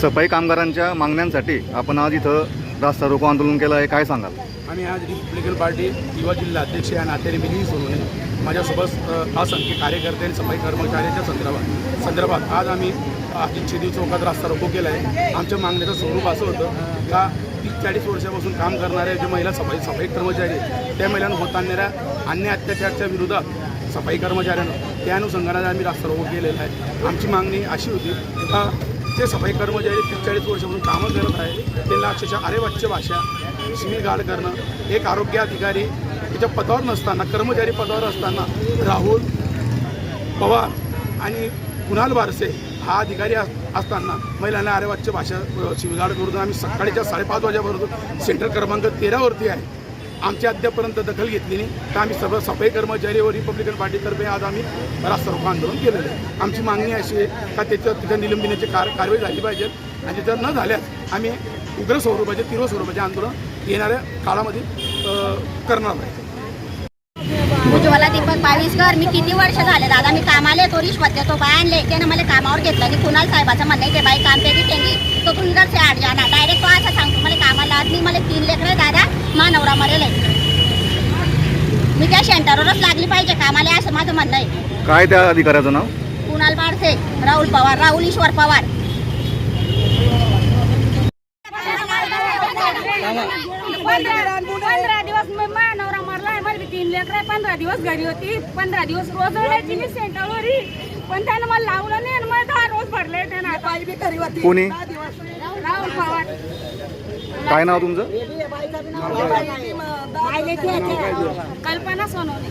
सफाई कामगारांच्या मागण्यांसाठी आपण आज इथं रास्ता रोको आंदोलन केलं आहे. काय सांगाल? आम्ही आज रिपब्लिकन पार्टी युवा जिल्हा अध्यक्ष या नात्याने मिली सोनवणे माझ्यासोबत असंख्य कार्यकर्ते आणि सफाई कर्मचाऱ्यांच्या संदर्भात संदर्भात आज आम्ही अजित शेदी चौकात रास्ता रोको केला आहे आमच्या मागण्याचं स्वरूप असं होतं का तीस चाळीस वर्षापासून काम करणाऱ्या ज्या महिला सफाई सफाई कर्मचारी त्या महिलांना होत आणणाऱ्या अन्य अत्याचारच्या विरोधात सफाई कर्मचाऱ्यांना त्या अनुषंगाने आम्ही रास्ता रोको केलेला आहे. आमची मागणी अशी होती का ते सफाई कर्मचारी तीस वर्ष म्हणून कामं करत आहे त्यांना अक्षरशः अरेवाच्य भाषा शिवीर गाड करणं एक आरोग्य अधिकारी त्याच्या पदावर नसताना कर्मचारी पदावर असताना राहुल पवार आणि कुणाल बारसे हा अधिकारी अस- असताना महिलांना अरेवाच्य भाषा अ, करून आम्ही सकाळीच्या साडेपाच वाजेपर्यंत सेंटर क्रमांक तेरावरती आहे. आमची अद्यापर्यंत दखल घेतली नाही. तर आम्ही सर्व सफाई कर्मचारी व रिपब्लिकन पार्टीतर्फे आज आम्ही रास्ता रोको आंदोलन केलेलं आहे. आमची मागणी अशी आहे का त्याच्या तिच्या निलंबनाची कार कारवाई झाली पाहिजे. आणि जर न झाल्यास आम्ही उग्र स्वरूपाचे तीव्र स्वरूपाचे आंदोलन येणाऱ्या काळामध्ये करणार नाही. उज्ज्वला दीपक बावीसकर मी किती वर्ष झाले? दादा मी कामाला तो रिश्वत देतो बाय आणले. त्यानं मला कामावर घेतलं. आणि कुणाल साहेबाचं म्हणणं ते बाई काम पेटी त्यांनी तो तुंदर से आठ जाणार डायरेक्ट तो असं मला कामाला आज मी मला तीन लेकरं दादा मा नवरा मरेल आहे. सेंटरवरच लागली पाहिजे कामाला असं माझं म्हणणं आहे. काय त्या अधिकाऱ्याचं नाव? कुणाल बाडसे राहुल पवार राहुल ईश्वर पवार. पंधरा दिवस मी माझा नवरा मारला आहे मला बी तीन लेकर पंधरा दिवस घरी होती. पंधरा दिवस रोज ओढायची मी सेंटरवरी. पण त्यानं मला लावलं नाही आणि मला दहा रोज भरले त्यानं होती कोणी? राहुल पवार. काय नाव तुमचं? कल्पना सोनवणे.